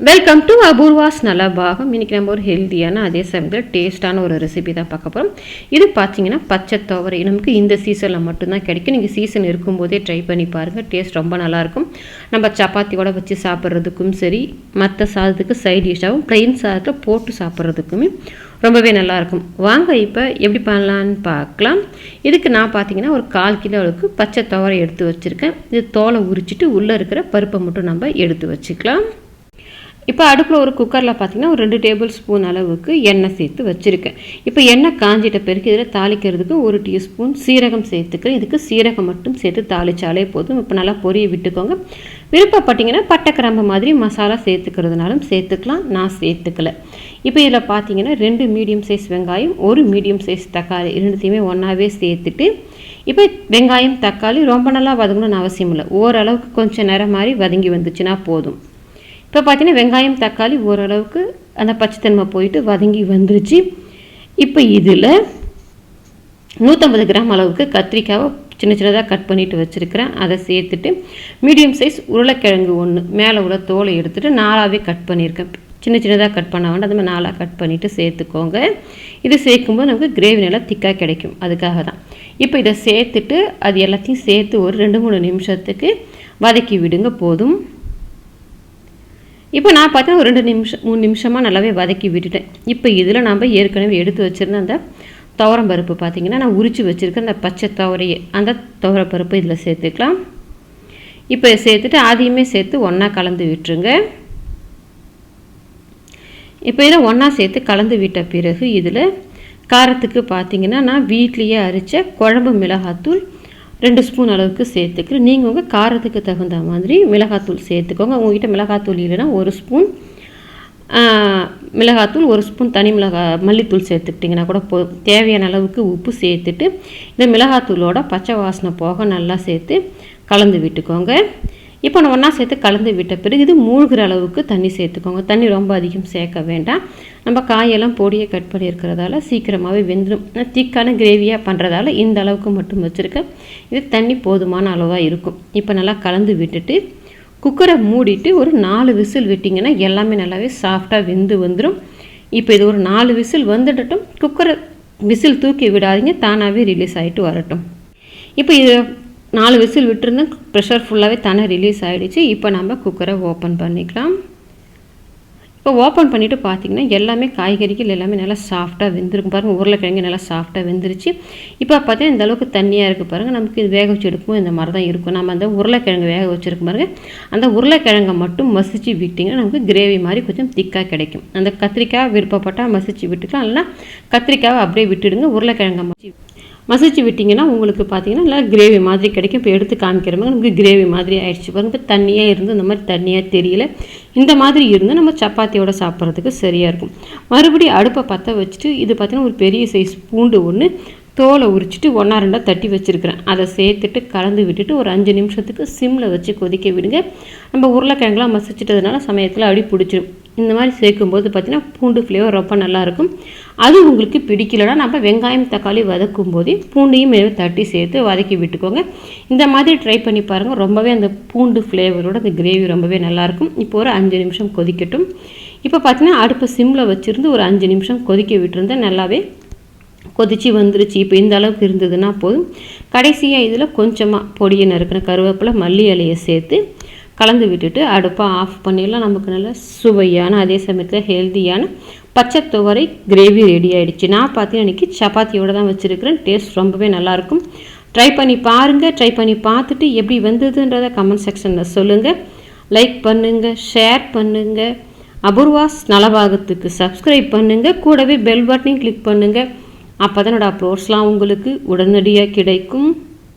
Welcome to Apoorva's நல்லா பாகம் இன்றைக்கி நம்ம ஒரு ஹெல்த்தியான அதே சமயத்தில் டேஸ்ட்டான ஒரு ரெசிபி தான் பார்க்க போகிறோம் இது பார்த்தீங்கன்னா பச்சை துவரை நமக்கு இந்த சீசனில் மட்டும்தான் கிடைக்கும். நீங்கள் சீசன் இருக்கும்போதே ட்ரை பண்ணி பாருங்கள் டேஸ்ட் ரொம்ப நல்லாயிருக்கும். நம்ம சப்பாத்தியோட வச்சு சாப்பிட்றதுக்கும் சரி மற்ற சாதத்துக்கு சைட் டிஷ்ஷாகவும் ப்ளெயின் சாதத்தில் போட்டு சாப்பிட்றதுக்குமே ரொம்பவே நல்லாயிருக்கும். வாங்க இப்போ எப்படி பண்ணலான்னு பார்க்கலாம். இதுக்கு நான் பார்த்தீங்கன்னா ஒரு கால் கிலோ அளவுக்கு பச்சை துவரை எடுத்து வச்சுருக்கேன். இது தோலை உரிச்சிட்டு உள்ளே இருக்கிற பருப்பை மட்டும் நம்ம எடுத்து வச்சுக்கலாம். இப்போ அடுப்பில் ஒரு குக்கரில் பார்த்தீங்கன்னா ஒரு ரெண்டு டேபிள் ஸ்பூன் அளவுக்கு எண்ணெய் சேர்த்து வச்சுருக்கேன். இப்போ எண்ணெய் காஞ்சிட்ட பிறகு இதில் தாளிக்கிறதுக்கு ஒரு டீஸ்பூன் சீரகம் சேர்த்துக்கிறேன். இதுக்கு சீரகம் மட்டும் சேர்த்து தாளிச்சாலே போதும். இப்போ நல்லா பொரிய விட்டுக்கோங்க. விருப்பப்பட்டிங்கன்னா பட்டை கிராம்பு மாதிரி மசாலா சேர்த்துக்கிறதுனாலும் சேர்த்துக்கலாம். நான் சேர்த்துக்கல. இப்போ இதில் பார்த்தீங்கன்னா ரெண்டு மீடியம் சைஸ் வெங்காயம் ஒரு மீடியம் சைஸ் தக்காளி ரெண்டுத்தையுமே ஒன்றாவே சேர்த்துட்டு இப்போ வெங்காயம் தக்காளி ரொம்ப நல்லா வதங்கணும்னு அவசியம் இல்லை ஓரளவுக்கு கொஞ்சம் நேரம் மாதிரி வதங்கி வந்துச்சுன்னா போதும். இப்போ பார்த்தீங்கன்னா வெங்காயம் தக்காளி ஓரளவுக்கு அந்த பச்சைத்தன்மை போயிட்டு வதங்கி வந்துருச்சு. இப்போ இதில் நூற்றம்பது கிராம் அளவுக்கு கத்திரிக்காவை சின்ன சின்னதாக கட் பண்ணிவிட்டு வச்சுருக்கிறேன். அதை சேர்த்துட்டு மீடியம் சைஸ் உருளைக்கிழங்கு ஒன்று மேலே உள்ள தோலை எடுத்துகிட்டு நாலாகவே கட் பண்ணியிருக்கேன். சின்ன சின்னதாக கட் பண்ண வேண்டாம் அது மாதிரி நாலாக கட் பண்ணிவிட்டு சேர்த்துக்கோங்க. இது சேர்க்கும்போது நமக்கு கிரேவி நல்லா திக்காக கிடைக்கும். அதுக்காக தான் இப்போ இதை சேர்த்துட்டு அது எல்லாத்தையும் சேர்த்து ஒரு ரெண்டு மூணு நிமிஷத்துக்கு வதக்கி விடுங்க போதும். இப்போ நான் பார்த்தா ஒரு ரெண்டு நிமிஷம் மூணு நிமிஷமாக நல்லாவே வதக்கி விட்டுட்டேன். இப்போ இதில் நம்ம ஏற்கனவே எடுத்து வச்சுருந்த அந்த துவரம் பருப்பு பார்த்திங்கன்னா நான் உரித்து வச்சுருக்கேன் அந்த பச்சை துவரையை அந்த துவரப்பருப்பு இதில் சேர்த்துக்கலாம். இப்போ சேர்த்துட்டு அதையுமே சேர்த்து ஒன்றா கலந்து விட்டுருங்க. இப்போ இதை ஒன்றா சேர்த்து கலந்து விட்ட பிறகு இதில் காரத்துக்கு பார்த்தீங்கன்னா நான் வீட்லேயே அரைச்ச குழம்பு மிளகாத்தூள் ரெண்டு ஸ்பூன் அளவுக்கு சேர்த்துக்கிறேன் நீங்கள் உங்கள் காரத்துக்கு தகுந்த மாதிரி மிளகாத்தூள் சேர்த்துக்கோங்க. உங்கள்கிட்ட மிளகாத்தூள் இல்லைன்னா ஒரு ஸ்பூன் மிளகாத்தூள் ஒரு ஸ்பூன் தனி மிளகா மல்லித்தூள் சேர்த்துக்கிட்டிங்கன்னா கூட போ தேவையான அளவுக்கு உப்பு சேர்த்துட்டு இந்த மிளகாத்தூளோட பச்சை வாசனை போக நல்லா சேர்த்து கலந்து விட்டுக்கோங்க. இப்போ நம்ம ஒன்றா சேர்த்து கலந்து விட்ட பிறகு இது மூழ்கிற அளவுக்கு தண்ணி சேர்த்துக்கோங்க. தண்ணி ரொம்ப அதிகம் சேர்க்க வேண்டாம். நம்ம காயெல்லாம் பொடியை கட் பண்ணியிருக்கிறதால சீக்கிரமாகவே வெந்துடும் திக்கான கிரேவியாக பண்ணுறதால இந்த அளவுக்கு மட்டும் வச்சுருக்கேன் இது தண்ணி போதுமான அளவாக இருக்கும். இப்போ நல்லா கலந்து விட்டுட்டு குக்கரை மூடிட்டு ஒரு நாலு விசில் விட்டிங்கன்னா எல்லாமே நல்லாவே சாஃப்டாக வெந்து வந்துடும் இப்போ இது ஒரு நாலு விசில் வந்துடட்டும். குக்கரை விசில் தூக்கி விடாதீங்க. தானாகவே ரிலீஸ் ஆகிட்டு வரட்டும். இப்போ இது நாலு விசில் விட்டுருந்தோம் ப்ரெஷர் ஃபுல்லாகவே தானே ரிலீஸ் ஆகிடுச்சு இப்போ நம்ம குக்கரை ஓப்பன் பண்ணிக்கலாம். இப்போ ஓப்பன் பண்ணிவிட்டு பார்த்திங்கன்னா எல்லாமே காய்கறிகள் எல்லாமே நல்லா சாஃப்டாக வெந்திருக்கும். பாருங்கள் உருளைக்கிழங்கு நல்லா சாஃப்டாக வெந்துருச்சு. இப்போ பார்த்தீங்கன்னா இந்த அளவுக்கு தண்ணியாக இருக்குது பாருங்கள் நமக்கு இது வேக வச்சு எடுக்கும் இந்த மாதிரி தான் இருக்கும். நம்ம அந்த உருளைக்கிழங்கு வேக வச்சுருக்கும் பாருங்கள் அந்த உருளைக்கிழங்கை மட்டும் மசிச்சு விட்டிங்கன்னா நமக்கு கிரேவி மாதிரி கொஞ்சம் திக்காக கிடைக்கும். அந்த கத்திரிக்காய் விருப்பப்பட்டால் மசிச்சு விட்டுக்கலாம். இல்லைனா கத்திரிக்காவை அப்படியே விட்டுடுங்க. உருளைக்கிழங்கை மசி மசிச்சு விட்டிங்கன்னா உங்களுக்கு பார்த்தீங்கன்னா நல்லா கிரேவி மாதிரி கிடைக்கும். இப்போ எடுத்து காமிக்கிற மாதிரி நமக்கு கிரேவி மாதிரி ஆயிடுச்சு. பாருங்கள் இப்போ தண்ணியாக இருந்து இந்த மாதிரி தண்ணியாக தெரியல. இந்த மாதிரி இருந்து நம்ம சப்பாத்தியோட சாப்பிட்றதுக்கு சரியாக இருக்கும். மறுபடியும் அடுப்பை பற்ற வச்சுட்டு இது பார்த்திங்கன்னா ஒரு பெரிய சைஸ் பூண்டு ஒன்று தோலை உரிச்சிட்டு ஒன்றா ரெண்டாக தட்டி வச்சுருக்கிறேன். அதை சேர்த்துட்டு கலந்து விட்டுட்டு ஒரு அஞ்சு நிமிஷத்துக்கு சிம்மில் வச்சு கொதிக்க விடுங்க. நம்ம உருளைக்கிழங்குலாம் மசிச்சிட்டதுனால சமயத்தில் அடி பிடிச்சிடும் இந்த மாதிரி சேர்க்கும்போது பார்த்திங்கன்னா பூண்டு ஃப்ளேவர் ரொம்ப நல்லாயிருக்கும் அது உங்களுக்கு பிடிக்கலன்னா நம்ம வெங்காயம் தக்காளி வதக்கும் போதே பூண்டையும் தட்டி சேர்த்து வதக்கி விட்டுக்கோங்க. இந்த மாதிரி ட்ரை பண்ணி பாருங்கள் ரொம்பவே அந்த பூண்டு ஃப்ளேவரோட அந்த கிரேவி ரொம்பவே நல்லாயிருக்கும் இப்போ ஒரு அஞ்சு நிமிஷம் கொதிக்கட்டும். இப்போ பார்த்தீங்கன்னா அடுப்பு சிம்மில் வச்சுருந்து ஒரு அஞ்சு நிமிஷம் கொதிக்க விட்டுருந்தேன் நல்லாவே கொதிச்சு வந்துருச்சு. இப்போ இந்த அளவுக்கு இருந்ததுன்னா போதும். கடைசியாக இதில் கொஞ்சமாக பொடியை நறுக்கின கருவேப்பிலை மல்லி இலையை சேர்த்து கலந்து விட்டுட்டு அடுப்பை ஆஃப் பண்ணிடலாம். நமக்கு நல்ல சுவையான அதே சமயத்தில் ஹெல்த்தியான பச்சை துவரை கிரேவி ரெடி ஆகிடுச்சு நான் பார்த்தீங்கன்னா இன்றைக்கி சப்பாத்தியோடு தான் வச்சுருக்கிறேன். டேஸ்ட் ரொம்பவே நல்லாயிருக்கும். ட்ரை பண்ணி பாருங்கள் ட்ரை பண்ணி பார்த்துட்டு எப்படி வந்ததுன்றதை கமெண்ட் செக்ஷனில் சொல்லுங்கள் லைக் பண்ணுங்கள் ஷேர் பண்ணுங்கள் அபூர்வாஸ் நலபாகத்துக்கு சப்ஸ்கிரைப் பண்ணுங்கள் கூடவே பெல் பட்டனையும் கிளிக் பண்ணுங்கள் அப்போ தான் என்னோடய அப்லோட்ஸ்லாம் உங்களுக்கு உடனடியாக கிடைக்கும்.